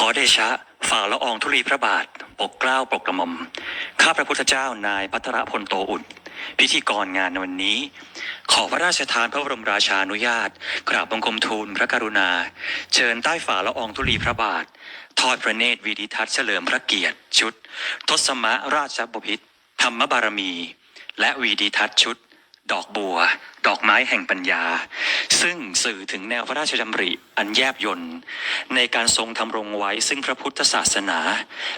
ขอเดชะ ฝ่าละอองธุลีพระบาท ปกเกล้าปกกระหม่อม ข้าพระพุทธเจ้านายพัทรพลโตอุ่น พิธีกรงานในวันนี้ ขอพระราชทานพระบรมราชานุญาต กราบบังคมทูลพระกรุณา เชิญใต้ฝ่าละอองธุลีพระบาท ทอดพระเนตรวีดิทัศน์เฉลิมพระเกียรติชุด ทศมราชบพิตรธรรมบารมี และวีดิทัศน์ชุด ดอกบัว ดอกไม้แห่งปัญญา ซึ่งสื่อถึงแนวพระราชดำริอันแยบยลในการทรงทำรงไว้ซึ่งพระพุทธศาสนา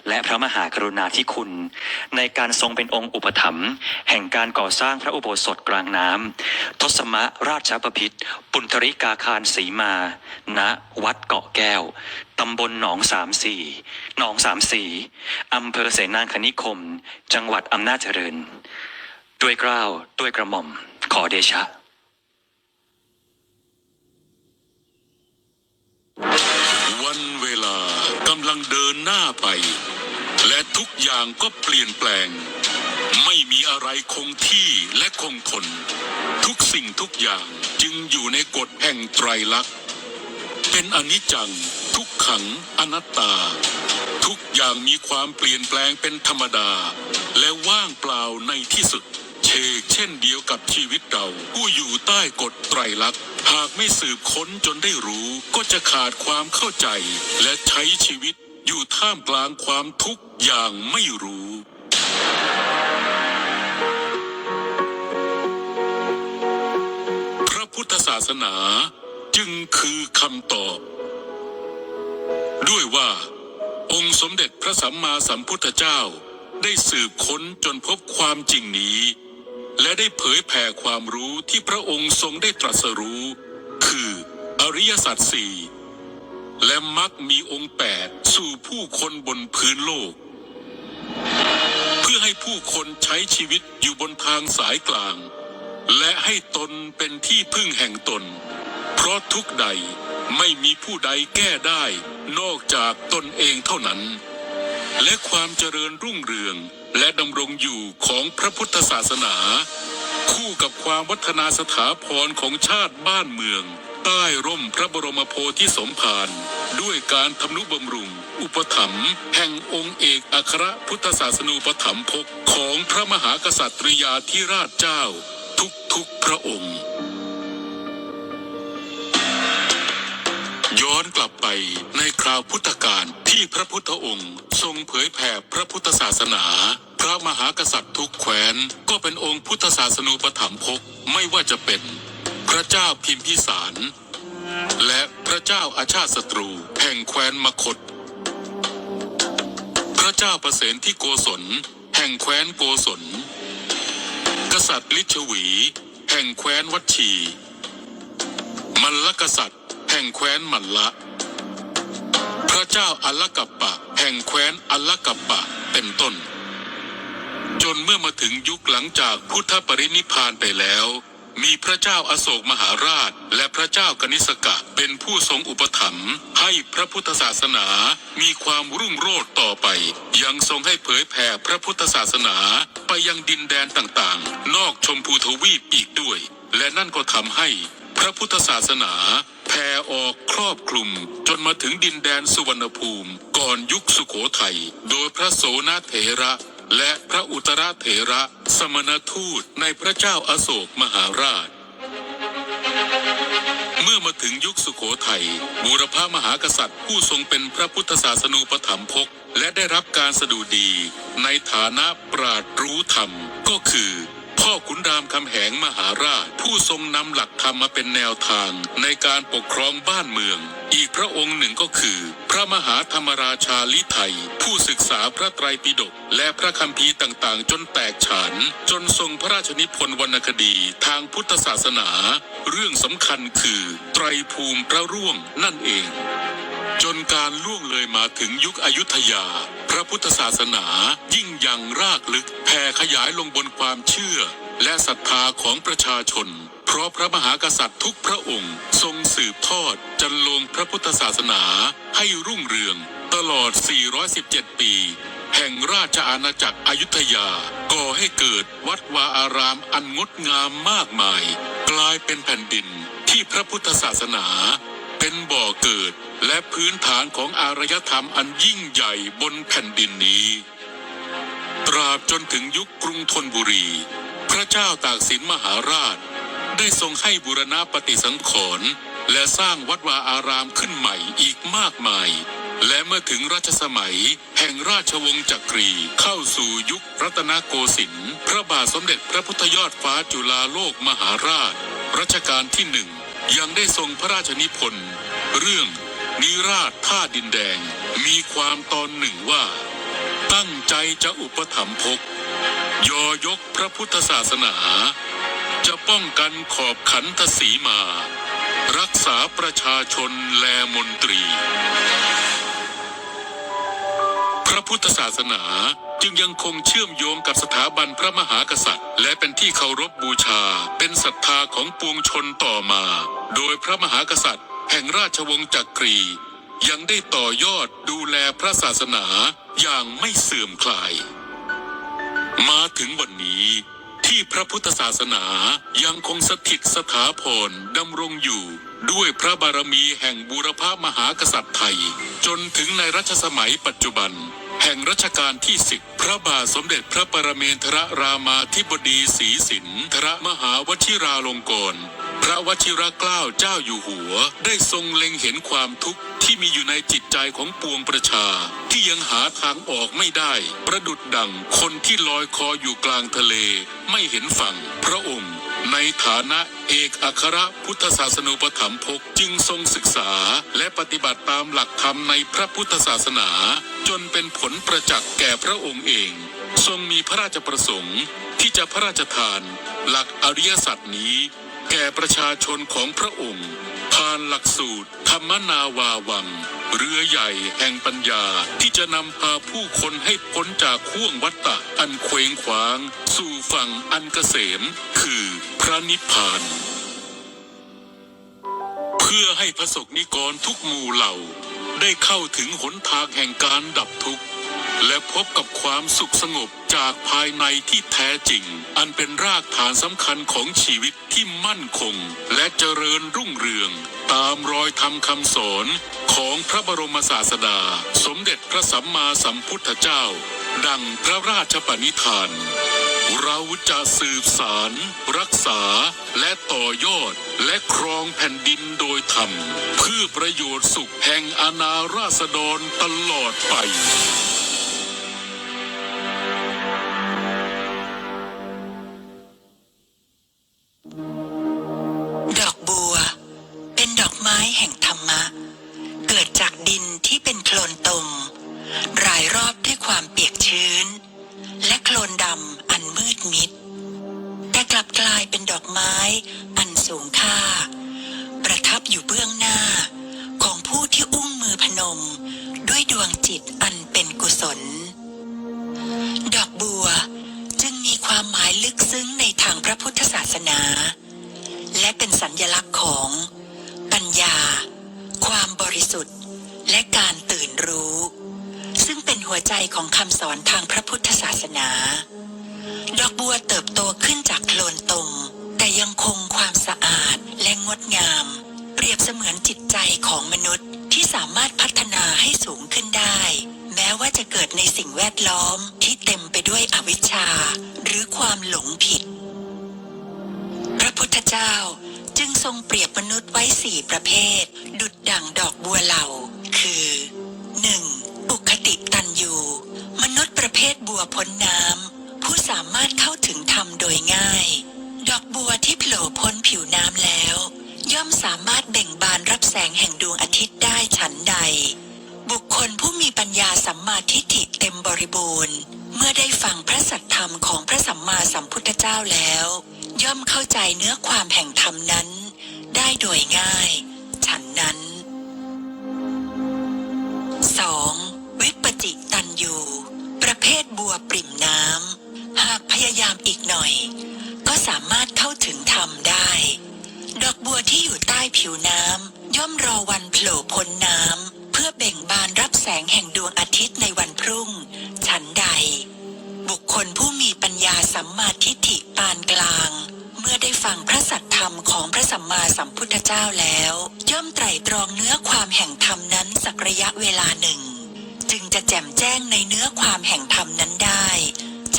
และพระมหากรุณาธิคุณ ในการทรงเป็นองค์อุปถัมภ์แห่งการก่อสร้างพระอุโบสถกลางน้ำทศมราชบพิตรปุณธริกาคารสีมา ณวัดเกาะแก้วตำบลหนองสามสี่หนองสามสี่อำเภอเสนางคณิคม จังหวัดอำนาจเจริญ ด้วยเกล้าวด้วยกระหม่อม ขอเดชะ วันเวลากำลังเดินหน้าไป และทุกอย่างก็เปลี่ยนแปลง ไม่มีอะไรคงที่และคงทน ทุกสิ่งทุกอย่างจึงอยู่ในกฎแห่งไตรลักษณ์ เป็นอนิจจัง ทุกขังอนัตตา ทุกอย่างมีความเปลี่ยนแปลงเป็นธรรมดา และว่างเปล่าในที่สุด เชกเช่นเดียวกับชีวิตเรา ผู้อยู่ใต้กฎไตรลักษณ์ หากไม่สืบค้นจนได้รู้ก็จะขาดความเข้าใจ และใช้ชีวิตอยู่ท่ามกลางความทุกข์อย่างไม่รู้พระพุทธศาสนาจึงคือคำตอบ ด้วยว่า องค์สมเด็จพระสัมมาสัมพุทธเจ้าได้สืบค้นจนพบความจริงนี้ และได้เผยแผ่ความรู้ที่พระองค์ทรงได้ตรัสรู้ คืออริยสัจสี่และมักมีองค์แปดสู่ผู้คนบนพื้นโลก เพื่อให้ผู้คนใช้ชีวิตอยู่บนทางสายกลาง และให้ตนเป็นที่พึ่งแห่งตน เพราะทุกใดไม่มีผู้ใดแก้ได้นอกจากตนเองเท่านั้น และความเจริญรุ่งเรือง และดำรงอยู่ของพระพุทธศาสนา คู่กับความวัฒนาสถาพรของชาติบ้านเมือง ใต้ร่มพระบรมโพธิสมภารด้วยการทำนุบำรุง อุปถัมภ์แห่งองค์เอกอัครพุทธศาสนูปถัมภกของพระมหากษัตริยาธิราชเจ้า ทุกๆพระองค์ ย้อนกลับไปในคราวพุทธกาลที่พระพุทธองค์ ทรงเผยแผ่พระพุทธศาสนา พระมหากษัตริย์ทุกแคว้นก็เป็นองค์พุทธศาสนูปถัมภกไม่ว่าจะเป็น พระเจ้าพิมพิสาร และพระเจ้าอาชาติศัตรูแห่งแคว้นมคต พระเจ้าประเสนที่โกศลแห่งแคว้นโกศล กษัตริย์ลิชวี แห่งแคว้นวัชี มัลลกษัตริย์ ห่งแคว้นมัลละ พระเจ้าอัลลกัปปะ แห่งแคว้นอัลลกัปปะเป็นต้น จนเมื่อมาถึงยุคหลังจากพุทธปรินิพพานไปแล้ว มีพระเจ้าอาโศกมหาราช และพระเจ้ากนิสกะเป็นผู้ทรงอุปถัมภ์ให้พระพุทธศาสนามีความรุ่งโรจน์ต่อไป ยังทรงให้เผยแผ่พระพุทธศาสนาไปยังดินแดนต่างๆ นอกชมพูทวีปอีกด้วย และนั่นก็ทำให้พระพุทธศาสนา แผ่ออกครอบคลุมจนมาถึงดินแดนสุวรรณภูมิ ก่อนยุคสุโขทัยโดยพระโสนเถระ และพระอุตรเถระ สมณทูตในพระเจ้าอาโศกมหาราช เมื่อมาถึงยุคสุโขทัยบูรพามหากษัตริย์ผู้ทรงเป็นพระพุทธศาสนูปถัมภกและได้รับการสดุดี ในฐานะปราดรู้ธรรมก็คือ พ่อขุนรามคำแหงมหาราช ผู้ทรงนำหลักธรรมมาเป็นแนวทาง ในการปกครองบ้านเมือง อีกพระองค์หนึ่งก็คือ พระมหาธรรมราชาลิไทย ผู้ศึกษาพระไตรปิฎกและพระคัมภีร์ต่างๆ จนแตกฉาน จนทรงพระราชนิพนธ์วรรณคดีทางพุทธศาสนา เรื่องสำคัญคือ ไตรภูมิพระร่วงนั่นเอง จนการล่วงเลยมาถึงยุคอยุธยา พุทธศาสนา ยิ่งยังรากลึกแผ่ขยายลงบนความเชื่อ และศรัทธาของประชาชน เพราะพระมหากษัตริย์ทุกพระองค์ ทรงสืบทอดจันลงพระพุทธศาสนาให้รุ่งเรือง ตลอด 417 ปี แห่งราชอาณาจักรอยุธยา ก่อให้เกิดวัดวาอารามอันงดงามมากมาย กลายเป็นแผ่นดินที่พระพุทธศาสนา เป็นบ่อเกิด และพื้นฐานของอารยธรรมอันยิ่งใหญ่บนแผ่นดินนี้ ตราบจนถึงยุคกรุงธนบุรี พระเจ้าตากสินมหาราช ได้ทรงให้บุรณะปฏิสังขรณ์และสร้างวัดวาอารามขึ้นใหม่อีกมากมาย และเมื่อถึงรัชสมัยแห่งราชวงศ์จักรีเข้าสู่ยุครัตนโกสินทร์พระบาทสมเด็จพระพุทธยอดฟ้าจุฬาโลกมหาราช รัชกาลที่หนึ่งยังได้ทรงพระราชนิพนธ์เรื่อง นิราชท่าดินแดง มีความตอนหนึ่งว่า ตั้งใจจะอุปถัมภกยอยกพระพุทธศาสนา จะป้องกันขอบขันทศีมา รักษาประชาชนแลมนตรี พระพุทธศาสนาจึงยังคงเชื่อมโยงกับสถาบันพระมหากษัตริย์ และเป็นที่เคารพบูชาเป็นศรัทธาของปวงชนต่อมา โดยพระมหากษัตริย์ แห่งราชวงศ์จักรี ยังได้ต่อยอดดูแลพระศาสนาอย่างไม่เสื่อมคลาย มาถึงวันนี้ที่พระพุทธศาสนายังคงสถิตสถาพรดำรงอยู่ด้วยพระบารมีแห่งบูรพามหากษัตริย์ไทย จนถึงในรัชสมัยปัจจุบัน แห่งรัชกาลที่สิบพระบาทสมเด็จพระปรเมนทรรามาธิบดีศรีสินทรมหาวชิราลงกรณ ระวชิรเกล้าเจ้าอยู่หัว ได้ทรงเล็งเห็นความทุกข์ที่มีอยู่ในจิตใจของปวงประชา ที่ยังหาทางออกไม่ได้ ประดุดดังคนที่ลอยคออยู่กลางทะเล ไม่เห็นฝั่ง พระองค์ในฐานะเอกอัครพุทธศาสนูปถัมภกจึงทรงศึกษาและปฏิบัติตามหลักธรรมในพระพุทธศาสนา จนเป็นผลประจักษ์แก่พระองค์เอง ทรงมีพระราชประสงค์ที่จะพระราชทาน หลักอริยสัจนี้ แก่ประชาชนของพระองค์ ผ่านหลักสูตร ธรรมนาวาวัง เรือใหญ่แห่งปัญญาที่จะนำพาผู้คนให้พ้นจากข่วงวัฏฏะอันเคว้งคว้าง สู่ฝั่งอันเกษม คือพระนิพพาน เพื่อให้พระสงฆ์นิกรทุกหมู่เหล่า ได้เข้าถึงหนทางแห่งการดับทุกข์ และพบกับความสุขสงบจากภายในที่แท้จริง อันเป็นรากฐานสำคัญของชีวิตที่มั่นคง และเจริญรุ่งเรือง ตามรอยธรรมคำสอนของพระบรมศาสดา สมเด็จพระสัมมาสัมพุทธเจ้า ดังพระราชปณิธาน เราจะสืบสาร รักษา และต่อยอด และครองแผ่นดินโดยธรรม เพื่อประโยชน์สุขแห่งอาณาราษฎรตลอดไปายรอบด้วยความเปียกชื้น และโคลนดำอันมืดมิด แต่กลับกลายเป็นดอกไม้อันสูงค่า ประทับอยู่เบื้องหน้า ของผู้ที่อุ้มมือพนม ด้วยดวงจิตอันเป็นกุศล ดอกบัวจึงมีความหมายลึกซึ้งในทางพระพุทธศาสนา และเป็นสัญญลักษณ์ของ ปัญญา ความบริสุทธิ์ และการตื่นรู้ ซึ่งเป็นหัวใจของคำสอนทางพระพุทธศาสนา ดอกบัวเติบโตขึ้นจากโคลนตม แต่ยังคงความสะอาดและงดงาม เปรียบเสมือนจิตใจของมนุษย์ที่สามารถพัฒนาให้สูงขึ้นได้ แม้ว่าจะเกิดในสิ่งแวดล้อมที่เต็มไปด้วยอวิชชา หรือความหลงผิด พระพุทธเจ้าจึงทรงเปรียบมนุษย์ไว้สี่ประเภท ดุดดั่งดอกบัวเหล่า คือ 1. ประเภทบัวพ้นน้ำผู้สามารถเข้าถึงธรรมโดยง่าย ดอกบัวที่โผล่พ้นผิวน้ำแล้ว ย่อมสามารถเบ่งบานรับแสงแห่งดวงอาทิตย์ได้ฉันใด บุคคลผู้มีปัญญาสัมมาทิฏฐิเต็มบริบูรณ์ เมื่อได้ฟังพระสัทธรรมของพระสัมมาสัมพุทธเจ้าแล้ว ย่อมเข้าใจเนื้อความแห่งธรรมนั้น ได้โดยง่าย ฉันนั้น 2. วิปจิตันยู ภทบัวปริ่มน้ำ หากพยายามอีกหน่อย ก็สามารถเข้าถึงธรรมได้ ดอกบัวที่อยู่ใต้ผิวน้ำ ย่อมรอวันโผล่พ้นน้ำ เพื่อเบ่งบานรับแสงแห่งดวงอาทิตย์ในวันพรุ่ง ฉันใด บุคคลผู้มีปัญญาสัมมาทิฏฐิปานกลาง เมื่อได้ฟังพระสัทธรรมของพระสัมมาสัมพุทธเจ้าแล้ว ย่อมไตรตรองเนื้อความแห่งธรรมนั้นสักระยะเวลาหนึ่ง แจ่มแจ้งในเนื้อความแห่งธรรมนั้นได้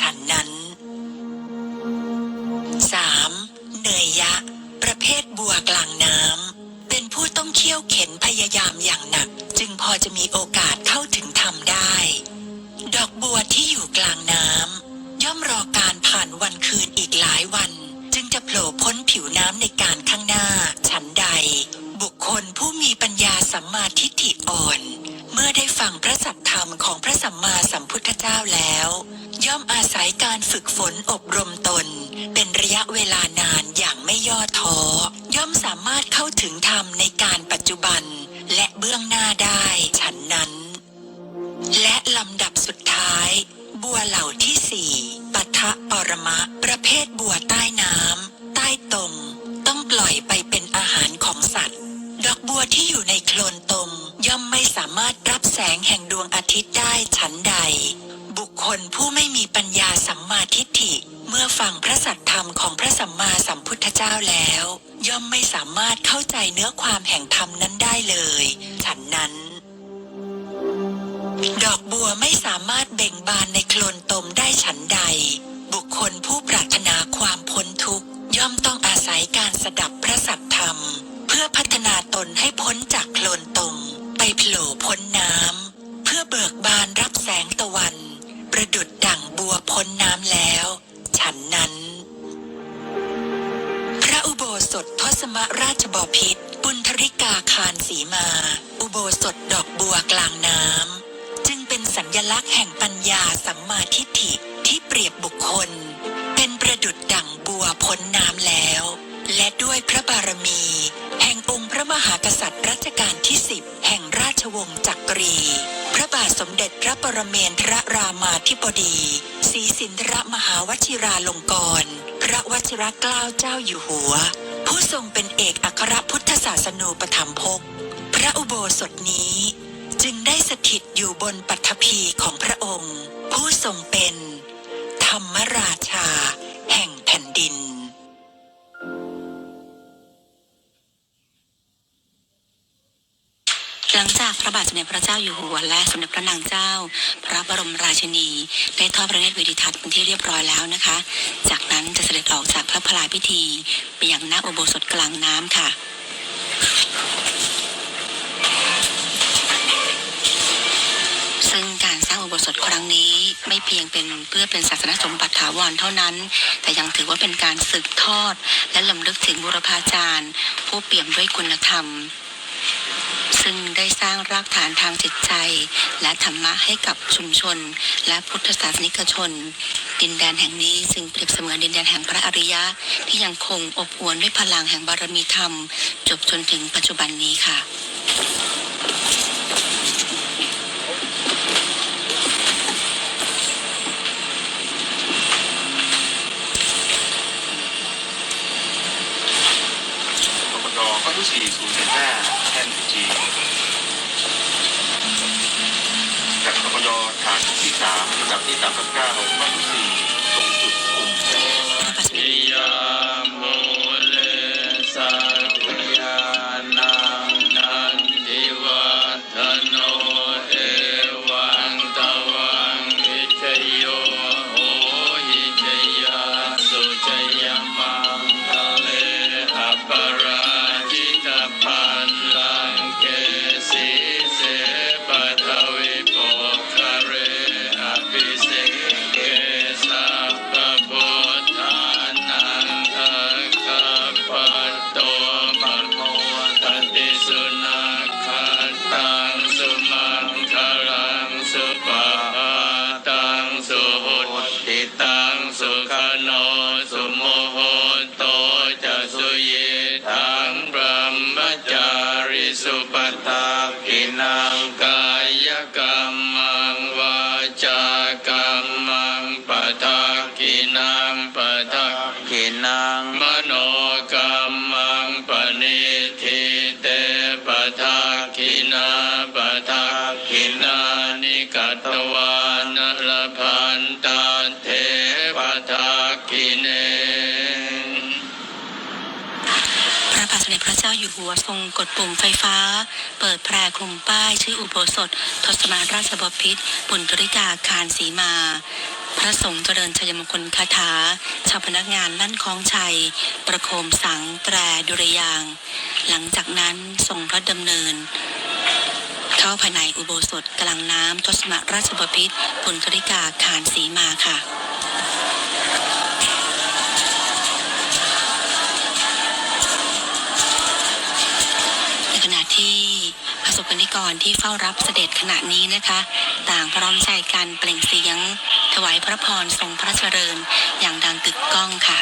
ฉันนั้น 3. เนยยะ ประเภทบัวกลางน้ำเป็นผู้ต้องเคี่ยวเข็นพยายามอย่างหนัก จึงพอจะมีโอกาสเข้าถึงธรรมได้ ดอกบัวที่อยู่กลางน้ำย่อมรอการผ่านวันคืนอีกหลายวัน จึงจะโผล่พ้นผิวน้ำในการข้างหน้า ฉันใด คลผู้มีปัญญาสัมมาทิฏฐิอ่อน เมื่อได้ฟังพระสัทธรรมของพระสัมมาสัมพุทธเจ้าแล้ว ย่อมอาศัยการฝึกฝนอบรมตน เป็นระยะเวลานานอย่างไม่ย่อท้อ ย่อมสามารถเข้าถึงธรรมในการปัจจุบัน และเบื้องหน้าได้ฉันนั้น และลำดับสุดท้าย บัวเหล่าที่สี่ปัทะปรมะ ประเภทบัวใต้น้ำใต้ตมต้องปล่อยไปเป็นอาหารของสัตว์ อกบัวที่อยู่ในโคลนตม ย่อมไม่สามารถรับแสงแห่งดวงอาทิตย์ได้ฉันใด บุคคลผู้ไม่มีปัญญาสัมมาทิฏฐิ เมื่อฟังพระสัทธรรมของพระสัมมาสัมพุทธเจ้าแล้ว ย่อมไม่สามารถเข้าใจเนื้อความแห่งธรรมนั้นได้เลย ฉันนั้น ดอกบัวไม่สามารถเบ่งบานในโคลนตมได้ฉันใด บุคคลผู้ปรารถนาความพ้นทุกข์ย่อมต้องอาศัยการสดับพระสัท ดีศรีสินทรมหาวชิราลงกรณพระวชิรเกล้าเจ้าอยู่หัว ผู้ทรงเป็นเอกอัครพุทธศาสนูปถัมภกพระอุโบสถนี้ จึงได้สถิตอยู่บนปัทภีของพระองค์ ผู้ทรงเป็น ธรรมราชาากพระบาทสมเด็จพระเจ้าอยู่หัวและสมเด็จพระนางเจ้า พระบรมราชินี ได้ทอดพระเนตรวิดิทัศน์เป็นที่เรียบร้อยแล้วนะคะ จากนั้นจะเสด็จออกจากพระพลาพิธี ไปยังหน้าอุโบสถกลางน้ำค่ะซึ่งการสร้างอุโบสถครั้งนี้ไม่เพียงเป็นเพื่อเป็นศาสนสมบัติถาวรเท่านั้น แต่ยังถือว่าเป็นการสืบทอด และลำลึกถึงบุรพาจารย์ ผู้เปี่ยมด้วยคุณธรรม ซึ่งได้สร้างรากฐานทางจิตใจ และธรรมะให้กับชุมชน และพุทธศาสนิกชน ดินแดนแห่งนี้ซึ่งเปรียบเสมือนดินแดนแห่งพระอริยะ ที่ยังคงอบอวลด้วยพลังแห่งบารมีธรรม จบจนถึงปัจจุบันนี้ค่ะ ปปดข้อที่สี่ศูนย์เจ็ดห้าแทนจีจากปปดฐานที่สามลำดับที่สามสิบเก้าข้อที่สี่ เจ้าอยู่หัวทรงกดปุ่มไฟฟ้า เปิดแพรคลุมป้ายชื่ออุโบสถ ทศมาราชบพิตรปุณธริกาคารสีมา พระสงฆ์เจริญชัยมงคลคาถา ชาวพนักงานลั่นคล้องชัย ประโคมสังแตรดุริยาง หลังจากนั้นทรงพระดำเนินเข้าภายในอุโบสถกลางน้ำทศมาราชบพิตรปุณธริกาคารสีมาค่ะ บกนิกรที่เฝ้ารับเสด็จขณะนี้นะคะ ต่างพร้อมใจกันเปล่งเสียง ถวายพระพรทรงพระเจริญ อย่างดังกึกก้องค่ะ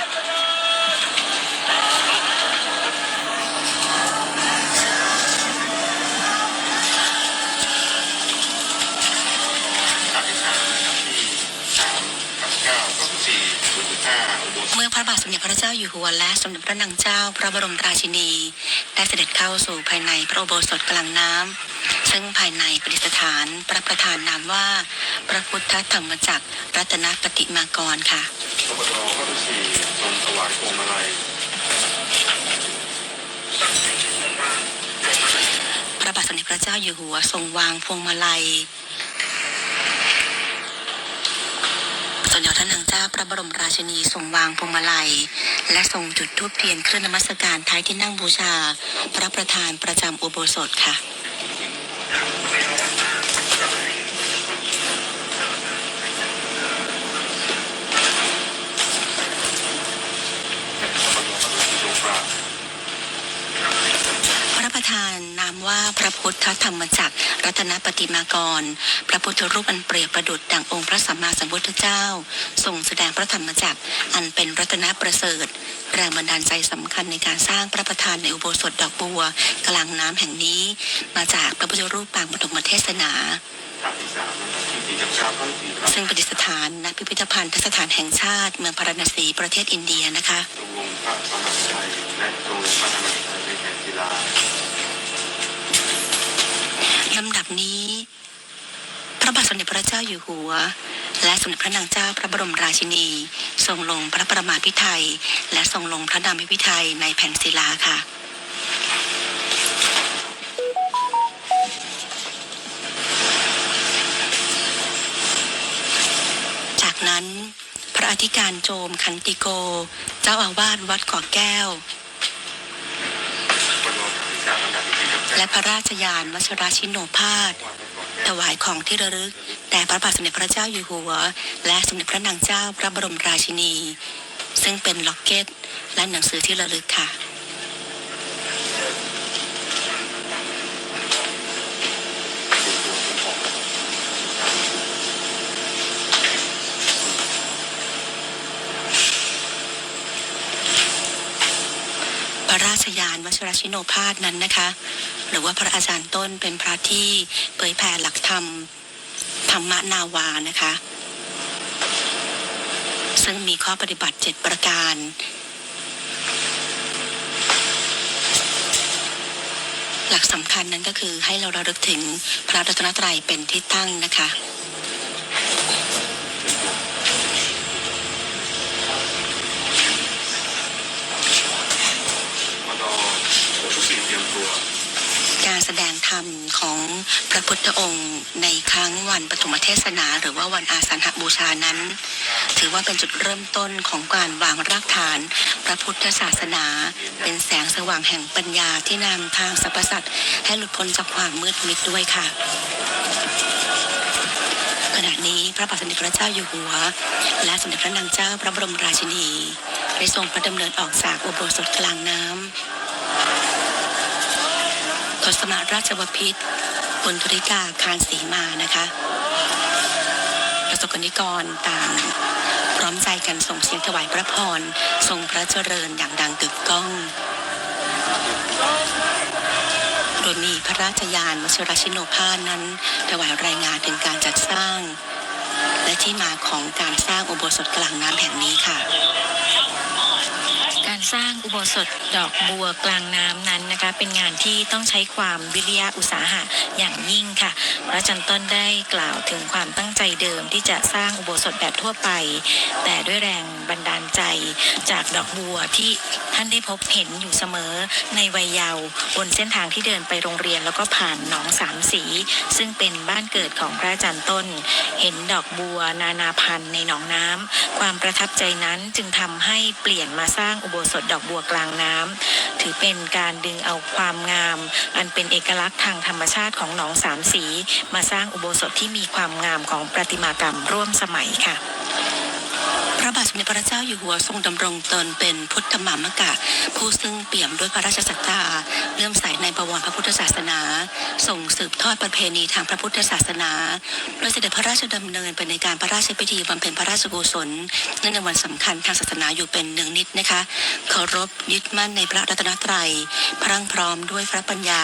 มื่อพระเด็จพระเจ้าอยู่หัวและสมเด็จพระนางเจ้า พระบรมราชินี ได้เสด็จเข้าสู่ภายในพระโบสถกลางน้ำซึ่งภายในประดิษฐานพระประธานนามว่า พระพุทธธรรมจักรรัตนปฏิมากรค่ะพบตก็คือสี่ทรงถวายพวงมาลัยพระบาทสมเด็จพระเจ้าอยู่หัวทรงวางพวงมาลัยสมเด็จพ ระนางเจ้าพระบรมราชินีทรงวางพวงมาลัย และทรงจุดธูปเทียนเครื่องนมัสการท้ายที่นั่งบูชา พระประธานประจำอุโบสถค่ะ พระประธานนาม ว่าพระพุทธธรรมจักรรัตนปฏิมากร พระพุทธรูปอันเปรียบประดุจดังองค์พระสัมมาสัมพุทธเจ้า ทรงแสดงพระธรรมจักรอันเป็นรัตนประเสริฐแรงบันดาลใจสำคัญในการสร้างพระประธานในอุโบสถดอกบัว กลางน้ำแห่งนี้ มาจากพระพุทธรูปปางปฐมเทศนาฉากที่สามเก้าก็คือสี่ครับซึ่งประดิษฐานณพิพิธภัณฑ์สถานแห่งชาติ เมืองพาราณสีประเทศอินเดียนะคะ ตรงวงพระธรรมชัยแลำดับนี้ พระบาทสมเด็จพระเจ้าอยู่หัว และสมเด็จพระนางเจ้าพระบรมราชินี ทรงลงพระประมาพิไทยและทรงลงพระนามพิไทยในแผ่นศิลาค่ะจากนั้นพระอธิการโจมขันติโก เจ้าอาวาสวัดกาะแก้ว บรมฉากที่สามลำดับที่สี่กับเก้า และพระราชยานวชราชินโนภาสถวายของที่ระลึกแด่พระบาทสมเด็จพระเจ้าอยู่หัว และสมเด็จพระนางเจ้าพระบรมราชินี ซึ่งเป็นล็อกเก็ต และหนังสือที่ระลึกค่ะ พระราชยานวชรชิโนภาสนั้นนะคะ หรือว่าพระอาจารย์ต้นเป็นพระที่เผยแผ่หลักธรรมธรรมนาวานะคะ ซึ่งมีข้อปฏิบัติเจ็ดประการ หลักสำคัญนั้นก็คือให้เราระลึกถึงพระรัตนตรัยเป็นที่ตั้งนะคะ มตทุกสิ่งเตรียมตัว การแสดง ธรรมของพระพุทธองค์ในครั้งวันปฐมเทศนา หรือว่าวันอาสาฬหบูชานั้น ถือว่าเป็นจุดเริ่มต้นของการวางรากฐาน พระพุทธศาสนา เป็นแสงสว่างแห่งปัญญาที่นำทางสรรพสัตว์ให้หลุดพ้นจากความมืดมิดด้วยค่ะขณะนี้พระบาทสมเด็จพระเจ้าอยู่หัว และสมเด็จพระนางเจ้าพระบรมราชินีได้ทรงพระดำเนินออกจากอุโบสถกลางน้ำ ทศมาราชวพิตรปุณธริกาคารสีมานะคะประสบกนิกรต่างพร้อมใจกันส่งเสียงถวายพระพร ทรงพระเจริญอย่างดังกึกก้องโดยมีพระราชยานวชรชิโนภาสนั้นถวายรายงานถึงการจัดสร้าง และที่มาของการสร้างอุโบสถกลางน้ำแห่งนี้ค่ะ การสร้างอุโบสถดอกบัวกลางน้ำนั้นนะคะ เป็นงานที่ต้องใช้ความวิริยะอุตสาหะอย่างยิ่งค่ะ พระจันต้นได้กล่าวถึงความตั้งใจเดิมที่จะสร้างอุโบสถแบบทั่วไป แต่ด้วยแรงบันดาลใจจากดอกบัวที่ท่านได้พบเห็นอยู่เสมอในวัยเยาว์บนเส้นทางที่เดินไปโรงเรียนแล้วก็ผ่านหนองสามสี ซึ่งเป็นบ้านเกิดของพระอาจารย์ต้น เห็นดอกบัวนานาพันธุ์ในหนองน้ำความประทับใจนั้นจึงทำให้เปลี่ยนมาสร้างอุโบสดดอกบัวกลางน้ำถือเป็นการดึงเอาความงาม อันเป็นเอกลักษณ์ทางธรรมชาติของหนองสามสี มาสร้างอุโบสถที่มีความงามของประติมากรรมร่วมสมัยค่ะ บาทสมเด็จพระเจ้าอยู่หัวทรงดำรงตนเป็นพุทธมามกะ ผู้ซึ่งเปี่ยมด้วยพระราชศรัทธาเลื่อมใสในประวัติพระพุทธศาสนา ส่งสืบทอดประเพณีทางพระพุทธศาสนา โดยเสด็จพระราชดำเนินไปในการพระราชพิธีบำเพ็ญพระราชกุศลเนื่องในวันสำคัญทางศาสนาอยู่เป็นหนึ่งนิดนะคะเคารพยึดมั่นในพระรัตนตรัย พรั่งพร้อมด้วยพระปัญญา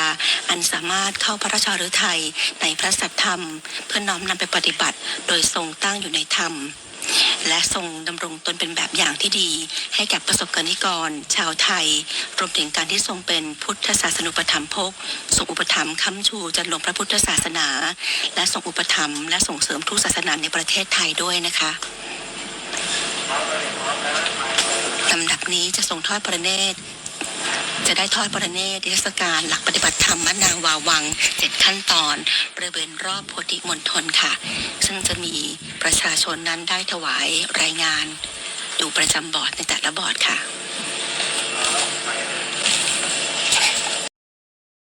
อันสามารถเข้าพระราชาฤทัยในพระสัทธรรม เพื่อน้อมนำไปปฏิบัติ โดยทรงตั้งอยู่ในธรรม และทรงดำรงตนเป็นแบบอย่างที่ดี ให้แก่ประสบกรณิกร ชาวไทย รวมถึงการที่ทรงเป็นพุทธศาสนุปถัมภกทรงอุปถัมภ์ค้ำชูจันลงพระพุทธศาสนา และทรงอุปถัมภ์และส่งเสริมทุกศาสนาในประเทศไทยด้วยนะคะลำดับนี้จะทรงทอดพระเนตร จะได้ทอดพระเนตรนิทรรศการหลักปฏิบัติธรรมมนาวาวังเจ็ดขั้นตอนบริเวณรอบโพธิมณฑลค่ะ ซึ่งจะมีประชาชนนั้นได้ถวายรายงานอยู่ประจำบอร์ดในแต่ละบอร์ดค่ะ